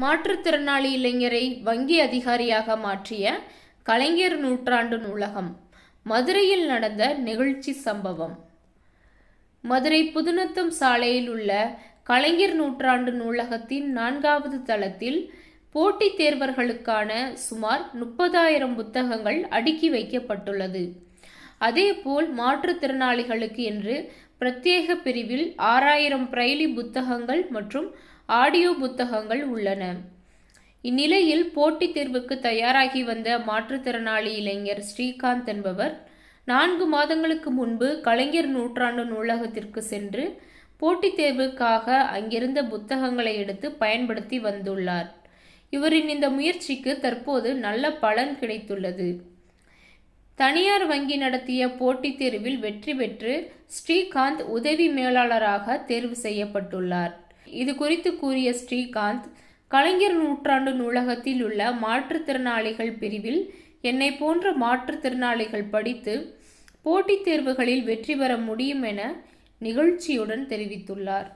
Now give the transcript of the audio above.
மாற்றுத்திறனாளி இளைஞரை வங்கி அதிகாரியாக மாற்றிய கலைஞர் நூற்றாண்டு நூலகம். மதுரையில் நடந்த நெகிழ்ச்சி சம்பவம். மதுரை புதுநத்தம் சாலையில் உள்ள கலைஞர் நூற்றாண்டு நூலகத்தின் நான்காவது தளத்தில் போட்டித் தேர்வர்களுக்கான சுமார் முப்பதாயிரம் புத்தகங்கள் அடுக்கி வைக்கப்பட்டுள்ளது. அதேபோல் மாற்றுத்திறனாளிகளுக்கு என்று பிரத்யேக பிரிவில் ஆறாயிரம் பிரெய்லி புத்தகங்கள் மற்றும் ஆடியோ புத்தகங்கள் உள்ளன. இந்நிலையில் போட்டித் தேர்வுக்கு தயாராகி வந்த மாற்றுத்திறனாளி இளைஞர் ஸ்ரீகாந்த் என்பவர் நான்கு மாதங்களுக்கு முன்பு கலைஞர் நூற்றாண்டு நூலகத்திற்கு சென்று போட்டித் தேர்வுக்காக அங்கிருந்த புத்தகங்களை எடுத்து பயன்படுத்தி வந்துள்ளார். இவரின் இந்த முயற்சிக்கு தற்போது நல்ல பலன் கிடைத்துள்ளது. தனியார் வங்கி நடத்திய போட்டித் தேர்வில் வெற்றி பெற்று ஸ்ரீகாந்த் உதவி மேலாளராக தேர்வு செய்யப்பட்டுள்ளார். இது குறித்து கூறிய ஸ்ரீகாந்த் கலைஞர் நூற்றாண்டு நூலகத்தில் உள்ள மாற்றுத்திறனாளிகள் பிரிவில் என்னை போன்ற மாற்றுத்திறனாளிகள் படித்து போட்டித் தேர்வுகளில் வெற்றி பெற முடியும் என நிகழ்ச்சியுடன் தெரிவித்துள்ளார்.